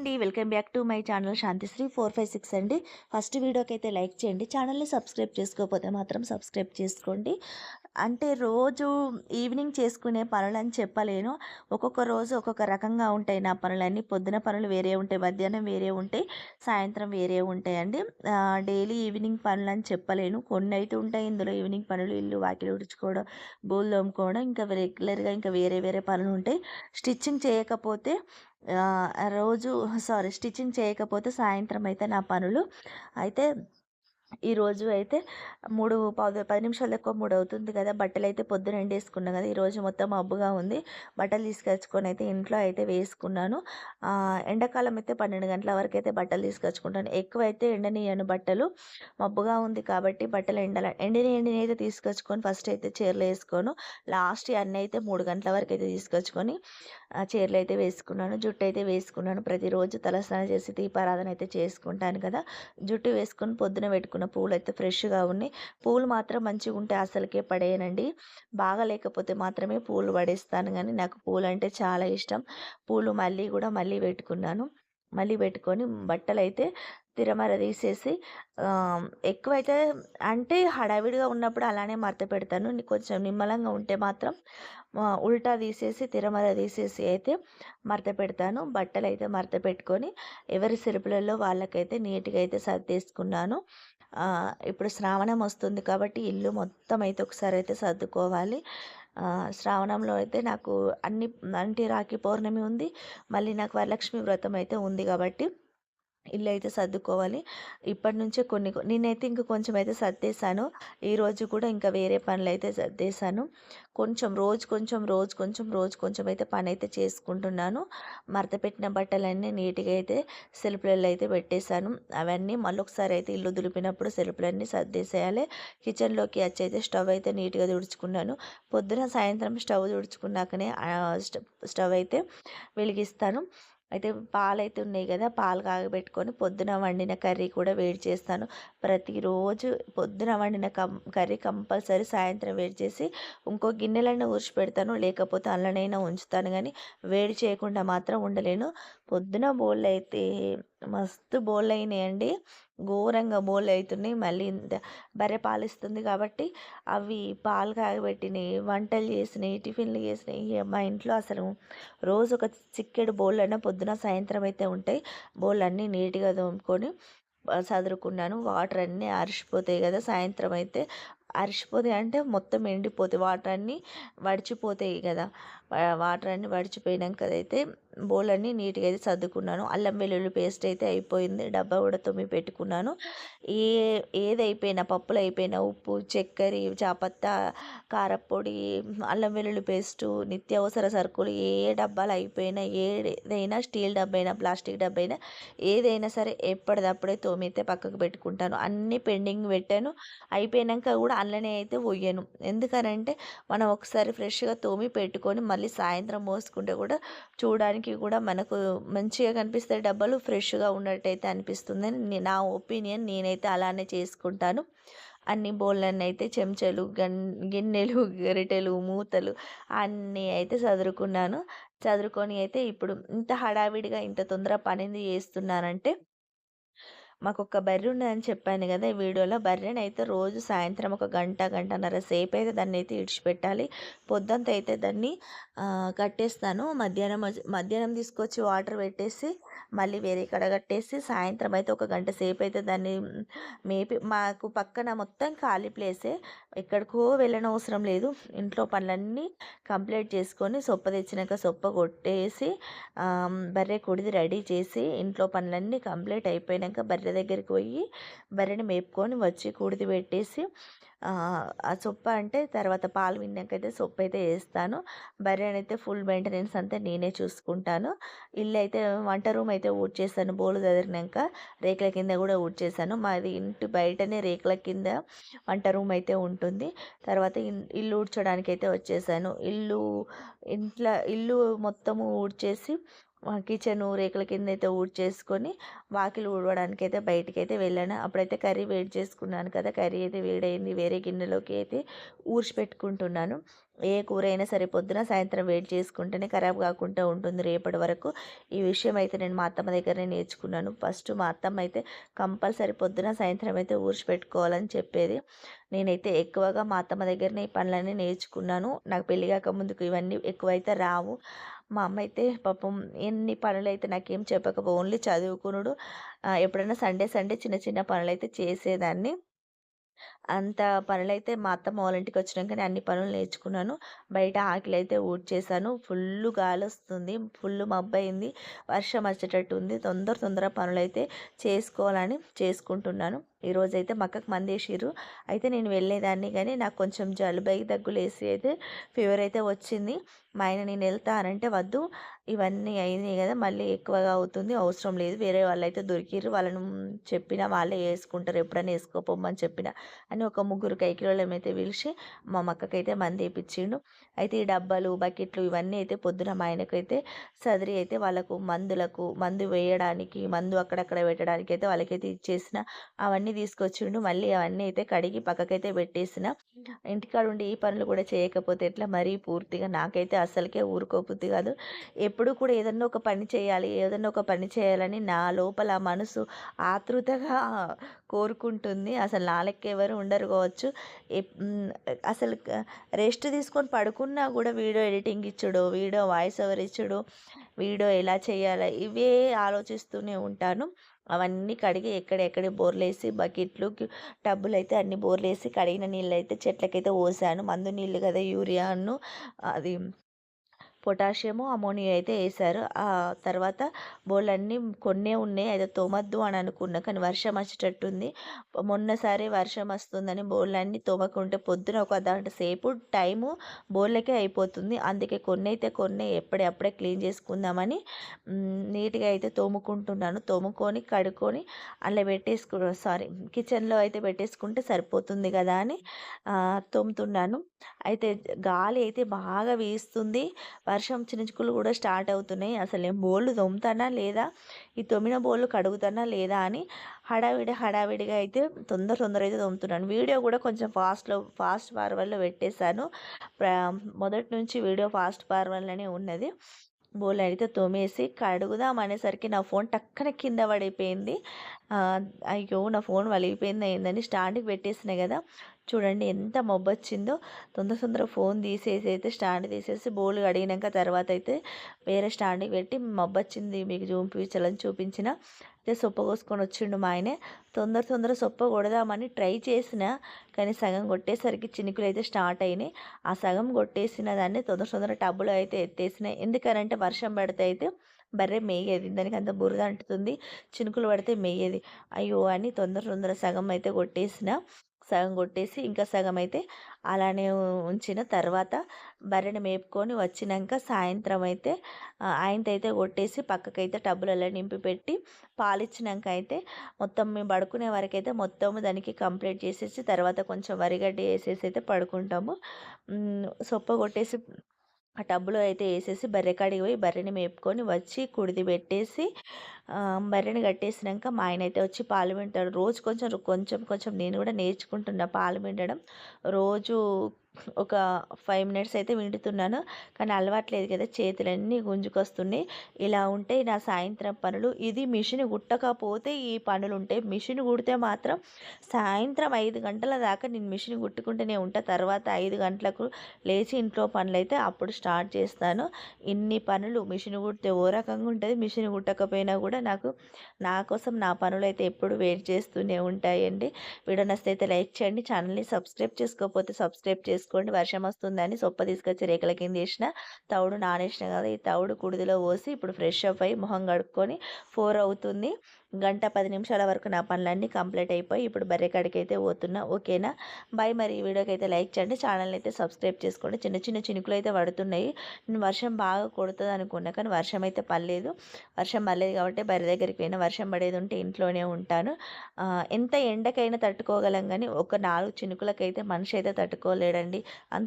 అండి. Welcome back to my channel Shanthisri four five six అండి. First వీడియోకి అయితే లైక్ చేయండి. ఛానల్ని సబ్స్క్రైబ్ చేసుకోకపోతే మాత్రం సబ్స్క్రైబ్ చేసుకోండి. అంటే రోజు ఈవినింగ్ చేసుకునే పనులని చెప్పలేను. ఒక్కొక్క రోజు ఒక్కొక్క రకంగా ఉంటాయి నా పనులన్నీ. పొద్దున పనులు వేరే ఉంటాయి మధ్యాహ్నం వేరే ఉంటాయి సాయంత్రం వేరే ఉంటాయండి. డైలీ ఈవినింగ్ పనులని చెప్పలేను. కొన్ని అయితే ఉంటాయి. ఇందులో ఈవినింగ్ పనులు ఇల్లు వాకిలి ఉడుచుకోవడం బోల్ తోముకోవడం ఇంకా రెగ్యులర్గా ఇంకా వేరే వేరే పనులు ఉంటాయి. స్టిచ్చింగ్ చేయకపోతే రోజు సారీ స్టిచ్చింగ్ చేయకపోతే సాయంత్రం అయితే నా పనులు. అయితే ఈరోజు అయితే మూడు పది పది నిమిషాలు ఎక్కువ మూడు అవుతుంది కదా బట్టలు అయితే పొద్దున ఎండేసుకున్నాను కదా ఈరోజు మొత్తం మబ్బుగా ఉంది. బట్టలు తీసుకొచ్చుకొని అయితే ఇంట్లో అయితే వేసుకున్నాను. ఎండాకాలం అయితే పన్నెండు గంటల వరకు అయితే బట్టలు తీసుకొచ్చుకుంటాను. ఎక్కువ అయితే ఎండనీయను బట్టలు మబ్బుగా ఉంది కాబట్టి బట్టలు ఎండల ఎండిని ఎండిని అయితే తీసుకొచ్చుకొని ఫస్ట్ అయితే చీరలు వేసుకోను. లాస్ట్ అన్నీ అయితే మూడు గంటల వరకు అయితే తీసుకొచ్చుకొని చీరలు అయితే వేసుకున్నాను. జుట్టు అయితే వేసుకున్నాను. ప్రతిరోజు తలస్నానం చేసి దీపారాధన అయితే చేసుకుంటాను కదా జుట్టు వేసుకొని పొద్దున పెట్టుకున్నాను తీసుకున్న పూలు అయితే ఫ్రెష్గా ఉన్నాయి. పూలు మాత్రం మంచిగా ఉంటే అసలుకే పడేయనండి. బాగా లేకపోతే మాత్రమే పూలు పడేస్తాను కానీ నాకు పూలు అంటే చాలా ఇష్టం. పూలు మళ్ళీ కూడా మళ్ళీ పెట్టుకున్నాను. మళ్ళీ పెట్టుకొని బట్టలు అయితే తిరమర తీసేసి ఎక్కువైతే అంటే హడావిడిగా ఉన్నప్పుడు అలానే మడత పెడతాను. కొంచెం నిమ్మలంగా ఉంటే మాత్రం ఉల్టా తీసేసి తిరమర తీసేసి అయితే మడత పెడతాను. బట్టలు అయితే మడత పెట్టుకొని ఎవరి సెరుపులలో వాళ్ళకైతే నీట్గా అయితే సర్దేసుకున్నాను. ఇప్పుడు శ్రావణం వస్తుంది కాబట్టి ఇల్లు మొత్తం అయితే ఒకసారి అయితే సర్దుకోవాలి. శ్రావణంలో అయితే నాకు అన్ని అంటే రాఖీ పౌర్ణమి ఉంది. మళ్ళీ నాకు వరలక్ష్మి వ్రతం అయితే ఉంది కాబట్టి ఇల్లు అయితే సర్దుకోవాలి. ఇప్పటి నుంచే కొన్ని నేనైతే ఇంక కొంచెం అయితే సర్దేశాను ఈరోజు కూడా ఇంకా వేరే పనులు అయితే సర్దేశాను. కొంచెం రోజు కొంచెం రోజు కొంచెం రోజు కొంచెం అయితే పని అయితే చేసుకుంటున్నాను మరతపెట్టిన బట్టలన్నీ నీట్గా అయితే సెల్ఫ్లలో అయితే పెట్టేశాను. అవన్నీ మళ్ళీ ఒకసారి అయితే ఇల్లు దులిపినప్పుడు సెల్ఫ్లన్నీ సర్దేసేయాలి. కిచెన్లోకి వచ్చి అయితే స్టవ్ అయితే నీట్గా తుడుచుకున్నాను. పొద్దున సాయంత్రం స్టవ్ తుడుచుకున్నాకనే స్ట- స్టవ్ అయితే వెలిగిస్తాను. అయితే పాలు అయితే ఉన్నాయి కదా పాలు కాగబెట్టుకొని పొద్దున వండిన కర్రీ కూడా వేడి చేస్తాను. ప్రతిరోజు పొద్దున వండిన కం కర్రీ కంపల్సరీ సాయంత్రం వేడి చేసి ఇంకో గిన్నెలైనా ఊర్చి పెడతాను లేకపోతే అందులోనైనా ఉంచుతాను. కానీ వేడి చేయకుండా మాత్రం ఉండలేను. పొద్దున బోళ్ళు అయితే మస్తు బోల్ అయినాయండి ఘోరంగా బోల్ అవుతున్నాయి మళ్ళీ బర్రె పాలు ఇస్తుంది కాబట్టి అవి పాలు కాగబెట్టినాయి వంటలు చేసినాయి టిఫిన్లు చేసినాయి. మా ఇంట్లో అసలు రోజు ఒక చిక్కెడు బోల్ అయినా పొద్దున సాయంత్రం అయితే ఉంటాయి. బోల్ అన్నీ నీట్గా తోముకొని చదురుకున్నాను వాటర్ అన్నీ అరిసిపోతాయి కదా సాయంత్రం అయితే. అరిసిపోతాయి అంటే మొత్తం ఎండిపోతాయి. వాటర్ అన్నీ వడిచిపోతాయి కదా. వాటర్ అన్నీ వడిచిపోయినాక అయితే బౌల్ నీట్గా అయితే సర్దుకున్నాను. అల్లం వెల్లుల్లి పేస్ట్ అయితే అయిపోయింది. డబ్బా కూడా తొమ్మి పెట్టుకున్నాను. ఏ ఏది అయిపోయినా పప్పులు అయిపోయినా ఉప్పు చక్కెర చాపత్తా కారపొడి అల్లం వెల్లుల్లి పేస్టు నిత్యావసర సరుకులు ఏ డబ్బాలు అయిపోయినా ఏదైనా స్టీల్ డబ్బా అయినా ప్లాస్టిక్ డబ్బా అయినా ఏదైనా సరే ఎప్పటిదప్పుడే తోమైతే పక్కకు పెట్టుకుంటాను. అన్ని పెండింగ్ పెట్టాను. అయిపోయినాక కూడా అందులోనే అయితే పోయాను ఎందుకనంటే మనం ఒకసారి ఫ్రెష్గా తోమి పెట్టుకొని మళ్ళీ సాయంత్రం మోసుకుంటే కూడా చూడడానికి కూడా మనకు మంచిగా కనిపిస్తాయి డబ్బాలు ఫ్రెష్గా ఉన్నట్టయితే అనిపిస్తుంది. అని నా ఒపీనియన్ నేనైతే అలానే చేసుకుంటాను. అన్ని బౌళ్ళన్నీ అయితే చెంచాలు గన్ గిన్నెలు గరిటెలు మూతలు అన్నీ అయితే చదురుకున్నాను చదురుకొని అయితే ఇప్పుడు ఇంత హడావిడిగా ఇంత తొందర పనింది చేస్తున్నానంటే మాకు ఒక బర్రె ఉన్నదని చెప్పాను కదా ఈ వీడియోలో. బర్రెని అయితే రోజు సాయంత్రం ఒక గంట గంటన్నర సేపు అయితే దాన్ని అయితే ఇడిచిపెట్టాలి. పొద్దుంతా అయితే దాన్ని కట్టేస్తాను. మధ్యాహ్నం మధ్యాహ్నం తీసుకొచ్చి వాటర్ పెట్టేసి మళ్ళీ వేరే కడ కట్టేసి సాయంత్రం అయితే ఒక గంట సేపు అయితే దాన్ని మేపి మాకు పక్కన మొత్తం ఖాళీ ప్లేసే. ఎక్కడికో వెళ్ళనవసరం లేదు. ఇంట్లో పనులన్నీ కంప్లీట్ చేసుకొని సొప్ప తెచ్చినాక సొప్ప కొట్టేసి బర్రె కుడిది రెడీ చేసి ఇంట్లో పనులన్నీ కంప్లీట్ అయిపోయినాక బర్రె దగ్గరికి పోయి బర్రెని మేపుకొని వచ్చి కుడిది పెట్టేసి ఆ ఆ సొప్ప అంటే తర్వాత పాలు విన్నాకైతే సొప్ప అయితే వేస్తాను బర్రెని అయితే ఫుల్ మెయింటెనెన్స్ అంతా నేనే చూసుకుంటాను. ఇల్లు అయితే వంట రూమ్ అయితే ఊడ్చేసాను బోలు చదిరినాక రేకుల కింద కూడా ఊడ్చేసాను మాది ఇంటి బయటనే రేకుల కింద వంట రూమ్ అయితే ఉంటుంది. తర్వాత ఇల్లు ఊడ్చడానికి అయితే వచ్చేసాను. ఇల్లు ఇంట్లో ఇల్లు మొత్తము ఊడ్చేసి కిచెన్ రేకుల కింద అయితే ఊడ్చేసుకొని వాకిలి ఊడవడానికి అయితే బయటికి అయితే వెళ్ళాను. అప్పుడైతే కర్రీ వేడి చేసుకున్నాను కదా కర్రీ అయితే వేడైంది. వేరే గిన్నెలోకి అయితే ఊడ్చి పెట్టుకుంటున్నాను ఏ కూర అయినా సరే పొద్దున సాయంత్రం వేడి చేసుకుంటేనే ఖరాబ్ కాకుండా ఉంటుంది రేపటి వరకు. ఈ విషయం అయితే నేను మా అత్తమ్మ దగ్గరనే నేర్చుకున్నాను. ఫస్ట్ మా అత్తమ్మ అయితే కంపల్సరీ పొద్దున సాయంత్రం అయితే ఊడ్చి పెట్టుకోవాలని చెప్పేది. నేనైతే ఎక్కువగా మా అత్తమ్మ దగ్గరనే ఈ పనులన్నీ నేర్చుకున్నాను. నాకు పెళ్ళి కాక ముందుకు ఇవన్నీ ఎక్కువైతే రావు. మా అమ్మ అయితే పాపం ఎన్ని పనులు అయితే నాకేం చెప్పకపో ఓన్లీ చదువుకునుడు. ఎప్పుడైనా సండే సండే చిన్న చిన్న పనులు అయితే చేసేదాన్ని. అంత పనులైతే మా అత్తమ్మ వాళ్ళ ఇంటికి వచ్చినాకనే అన్ని పనులు నేర్చుకున్నాను. బయట ఆకలి అయితే ఊడ్చేసాను ఫుల్ గాలి వస్తుంది ఫుల్ మబ్బయింది. వర్షం వచ్చేటట్టు ఉంది. తొందర తొందర పనులైతే చేసుకోవాలని చేసుకుంటున్నాను. ఈరోజు అయితే మక్కకు మందేసిర్రు. అయితే నేను వెళ్ళేదాన్ని కానీ నాకు కొంచెం జలుబై దగ్గులేసి అయితే ఫీవర్ అయితే వచ్చింది. మా ఆయన నేను వెళ్తానంటే వద్దు. ఇవన్నీ అయినాయి కదా మళ్ళీ ఎక్కువగా అవుతుంది. అవసరం లేదు. వేరే వాళ్ళు అయితే దొరికిర్రు. వాళ్ళను చెప్పిన వాళ్ళే వేసుకుంటారు. ఎప్పుడైనా వేసుకోపోమని చెప్పిన. అని ఒక ముగ్గురు కైకిలోళ్ళం అయితే పిలిచి మా మక్కకైతే మంది వేయించిండు అయితే ఈ డబ్బాలు బకెట్లు ఇవన్నీ అయితే పొద్దున మా ఆయనకైతే సదిరి అయితే వాళ్ళకు మందులకు మందు వేయడానికి మందు అక్కడక్కడ పెట్టడానికి అయితే వాళ్ళకైతే ఇచ్చేసిన. అవన్నీ తీసుకొచ్చిండు. మళ్ళీ అవన్నీ అయితే కడిగి పక్కకైతే పెట్టేసిన. ఇంటికాడ ఉండి ఈ పనులు కూడా చేయకపోతే ఎట్లా? మరీ పూర్తిగా నాకైతే అసలుకే ఊరుకోబుద్ది కాదు. ఎప్పుడు కూడా ఏదన్నా ఒక పని చేయాలి ఏదన్నా ఒక పని చేయాలని నా లోపల మనసు ఆతృతగా కోరుకుంటుంది. అసలు నాలెక్క ఎవరు ఉండరు కావచ్చు. అసలు రెస్ట్ తీసుకొని పడుకున్నా కూడా వీడియో ఎడిటింగ్ ఇచ్చుడు వీడియో వాయిస్ ఓవర్ ఇచ్చుడు వీడియో ఎలా చేయాలి ఇవే ఆలోచిస్తూనే ఉంటాను. అవన్నీ కడిగి ఎక్కడెక్కడ బోర్లేసి బకెట్లు టబ్బులు అయితే అన్ని బోర్లేసి కడిగిన నీళ్ళు అయితే చెట్లకైతే పోసాను మందు నీళ్ళు కదా యూరియాను అది పొటాషియము అమోనియా అయితే వేశారు ఆ తర్వాత బోళ్ళన్నీ కొన్నే ఉన్నాయి. అయితే తోమద్దు అని అనుకున్నా కానీ వర్షం వచ్చేటట్టుంది. మొన్నసారి వర్షం వస్తుందని బోళ్ళన్నీ తోమకుంటే పొద్దున ఒక గంట సేపు టైము బోళ్ళకే అయిపోతుంది. అందుకే కొన్ని అయితే కొన్ని ఎప్పుడప్పుడే క్లీన్ చేసుకుందామని నీట్గా అయితే తోముకుంటున్నాను. తోముకొని కడుక్కొని అలా పెట్టేసుకు సారీ కిచెన్లో అయితే పెట్టేసుకుంటే సరిపోతుంది కదా అని తోముతున్నాను. అయితే గాలి అయితే బాగా వీస్తుంది. వర్షం చినుకులు కూడా స్టార్ట్ అవుతున్నాయి. అసలు నేను బోళ్ళు తోముతానా లేదా? ఈ తొమ్మిన బోళ్ళు కడుగుతానా లేదా అని హడావిడి హడావిడిగా అయితే తొందర తొందర అయితే తోముతున్నాను వీడియో కూడా కొంచెం ఫాస్ట్లో ఫాస్ట్ ఫార్వర్డ్లో పెట్టేశాను. మొదటి నుంచి వీడియో ఫాస్ట్ ఫార్వర్డ్లోనే ఉన్నది. బోల్ తోమేసి కడుగుదాం అనేసరికి నా ఫోన్ టక్కన కింద పడిపోయింది. అయ్యో నా ఫోన్ వలిగిపోయింది అయిందని స్టాండ్కి పెట్టేసినాయి కదా. చూడండి ఎంత మొబ్బొచ్చిందో. తొందర తొందర ఫోన్ తీసేసి అయితే స్టాండ్ తీసేసి బోలు అడిగినాక తర్వాత అయితే వేరే స్టాండ్కి పెట్టి మొబ్బొచ్చింది మీకు చూపించాలని చూపించిన. సొప్ప కోసుకొని వచ్చిండు మా ఆయనే. తొందర తొందర సొప్ప కొడదామని ట్రై చేసిన కానీ సగం కొట్టేసరికి చినుకులు అయితే స్టార్ట్ అయినాయి. ఆ సగం కొట్టేసిన దాన్ని తొందర తొందర టబ్బులో అయితే ఎత్తేసినాయి ఎందుకనంటే వర్షం పడితే అయితే బర్రె మేయేది దానికి అంత బురద అంటుతుంది చినుకులు పడితే మేయేది అయ్యో అని తొందర తొందర సగం అయితే కొట్టేసిన. సగం కొట్టేసి ఇంకా సగం అయితే అలానే ఉంచిన తర్వాత బర్రెని మేపుకొని వచ్చినాక సాయంత్రం అయితే ఆయనతైతే అయితే కొట్టేసి పక్కకైతే టబ్బులలో నింపి పెట్టి పాలిచ్చినాక అయితే మొత్తం మేము పడుకునే వరకు అయితే మొత్తం దానికి కంప్లీట్ చేసేసి తర్వాత కొంచెం వరిగడ్డి వేసేసి అయితే పడుకుంటాము. సొప్ప కొట్టేసి ఆ టబ్లో అయితే వేసేసి బర్రె కాడికి పోయి బర్రెని మేపుకొని వచ్చి కుడిది పెట్టేసి బర్రెని కట్టేసినాక మా ఆయన అయితే వచ్చి పాలు పింటాడు రోజు కొంచెం కొంచెం కొంచెం నేను కూడా నేర్చుకుంటున్నా పాలు పిండడం రోజు ఒక ఫైవ్ మినిట్స్ అయితే వింటున్నాను. కానీ అలవాట్లేదు కదా చేతులన్నీ గుంజుకొస్తున్నాయి. ఇలా ఉంటే నా సాయంత్రం పనులు ఇది మిషన్ కుట్టకపోతే ఈ పనులు ఉంటాయి మిషన్ కుడితే మాత్రం సాయంత్రం ఐదు గంటల దాకా నేను మిషన్ కుట్టుకుంటూనే ఉంటా. తర్వాత ఐదు గంటలకు లేచి ఇంట్లో పనులు అయితే అప్పుడు స్టార్ట్ చేస్తాను. ఇన్ని పనులు మిషన్ కుడితే ఓ రకంగా ఉంటుంది. మిషన్ కుట్టకపోయినా కూడా నాకు నా కోసం నా పనులు అయితే ఎప్పుడు వెయిట్ చేస్తూనే ఉంటాయండి. వీడియో నచ్చితే అయితే లైక్ చేయండి. ఛానల్ని సబ్స్క్రైబ్ చేసుకోకపోతే సబ్స్క్రైబ్ చేసుకో చేసుకోండి వర్షం వస్తుందని సొప్ప తీసుకొచ్చి రేకుల కింద వేసిన తౌడు నానేసిన కదా ఈ తౌడు కుడిదిలో పోసి ఇప్పుడు ఫ్రెష్ అప్ అయ్యి మొహం కడుక్కొని ఫోర్ అవుతుంది. గంట పది నిమిషాల వరకు నా పనులన్నీ కంప్లీట్ అయిపోయి ఇప్పుడు బర్రె కాడికి అయితే పోతున్నా. ఓకేనా? బాయ్ మరి. ఈ వీడియోకి అయితే లైక్ చేయండి. ఛానల్ని అయితే సబ్స్క్రైబ్ చేసుకోండి. చిన్న చిన్న చినుకులు అయితే పడుతున్నాయి. వర్షం బాగా కొడుతుంది అనుకున్నా కానీ వర్షం అయితే పర్లేదు వర్షం పర్లేదు కాబట్టి బర్రె దగ్గరికి పోయినా. వర్షం పడేది ఉంటే ఇంట్లోనే ఉంటాను. ఎంత ఎండకైనా తట్టుకోగలం కానీ ఒక నాలుగు చినుకులకైతే మనిషి అయితే తట్టుకోలేడండి. అంత